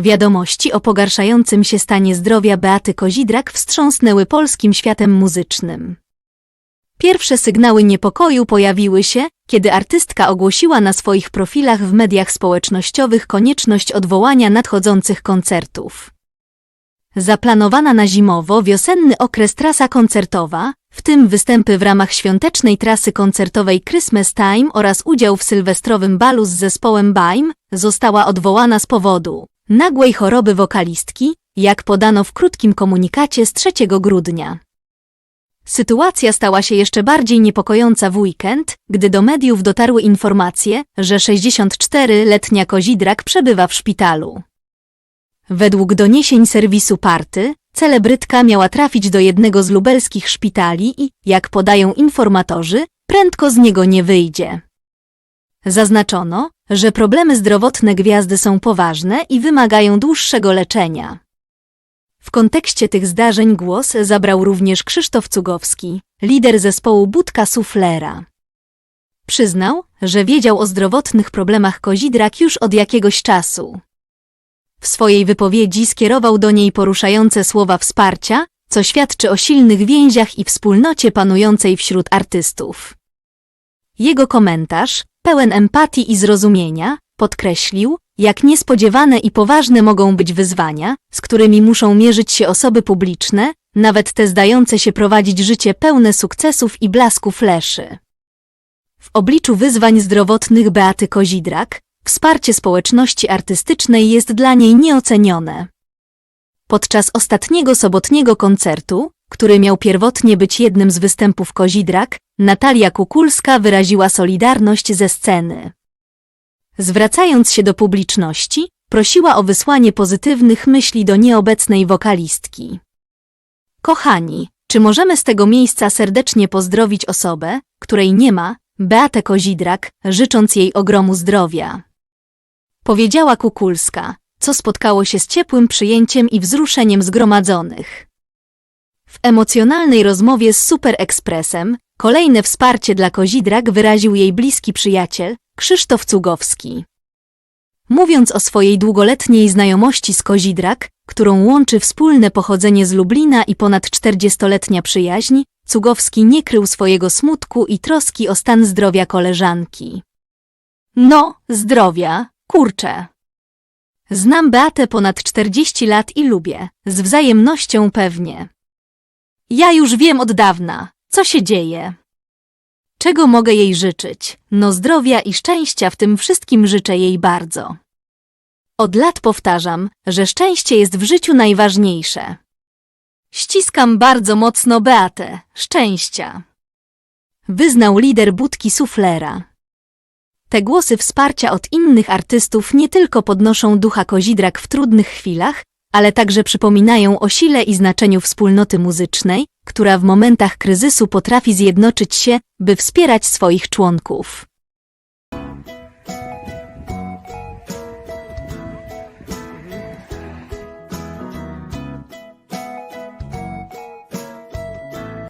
Wiadomości o pogarszającym się stanie zdrowia Beaty Kozidrak wstrząsnęły polskim światem muzycznym. Pierwsze sygnały niepokoju pojawiły się, kiedy artystka ogłosiła na swoich profilach w mediach społecznościowych konieczność odwołania nadchodzących koncertów. Zaplanowana na zimowo-wiosenny okres trasa koncertowa, w tym występy w ramach świątecznej trasy koncertowej Christmas Time oraz udział w sylwestrowym balu z zespołem Baim, została odwołana z powodu nagłej choroby wokalistki, jak podano w krótkim komunikacie z 3 grudnia. Sytuacja stała się jeszcze bardziej niepokojąca w weekend, gdy do mediów dotarły informacje, że 64-letnia Kozidrak przebywa w szpitalu. Według doniesień serwisu Party, celebrytka miała trafić do jednego z lubelskich szpitali i, jak podają informatorzy, prędko z niego nie wyjdzie. Zaznaczono, że problemy zdrowotne gwiazdy są poważne i wymagają dłuższego leczenia. W kontekście tych zdarzeń głos zabrał również Krzysztof Cugowski, lider zespołu Budka Suflera. Przyznał, że wiedział o zdrowotnych problemach Kozidrak już od jakiegoś czasu. W swojej wypowiedzi skierował do niej poruszające słowa wsparcia, co świadczy o silnych więziach i wspólnocie panującej wśród artystów. Jego komentarz, pełen empatii i zrozumienia, podkreślił, jak niespodziewane i poważne mogą być wyzwania, z którymi muszą mierzyć się osoby publiczne, nawet te zdające się prowadzić życie pełne sukcesów i blasku fleszy. W obliczu wyzwań zdrowotnych Beaty Kozidrak, wsparcie społeczności artystycznej jest dla niej nieocenione. Podczas ostatniego sobotniego koncertu, który miał pierwotnie być jednym z występów Kozidrak, Natalia Kukulska wyraziła solidarność ze sceny. Zwracając się do publiczności, prosiła o wysłanie pozytywnych myśli do nieobecnej wokalistki. Kochani, czy możemy z tego miejsca serdecznie pozdrowić osobę, której nie ma, Beatę Kozidrak, życząc jej ogromu zdrowia? Powiedziała Kukulska, co spotkało się z ciepłym przyjęciem i wzruszeniem zgromadzonych. W emocjonalnej rozmowie z Super Expressem kolejne wsparcie dla Kozidrak wyraził jej bliski przyjaciel, Krzysztof Cugowski. Mówiąc o swojej długoletniej znajomości z Kozidrak, którą łączy wspólne pochodzenie z Lublina i ponad 40-letnia przyjaźń, Cugowski nie krył swojego smutku i troski o stan zdrowia koleżanki. No, zdrowia, kurczę. Znam Beatę ponad 40 lat i lubię, z wzajemnością pewnie. Ja już wiem od dawna, co się dzieje. Czego mogę jej życzyć? No zdrowia i szczęścia w tym wszystkim życzę jej bardzo. Od lat powtarzam, że szczęście jest w życiu najważniejsze. Ściskam bardzo mocno Beatę, szczęścia. Wyznał lider budki suflera. Te głosy wsparcia od innych artystów nie tylko podnoszą ducha Kozidrak w trudnych chwilach, ale także przypominają o sile i znaczeniu wspólnoty muzycznej, która w momentach kryzysu potrafi zjednoczyć się, by wspierać swoich członków.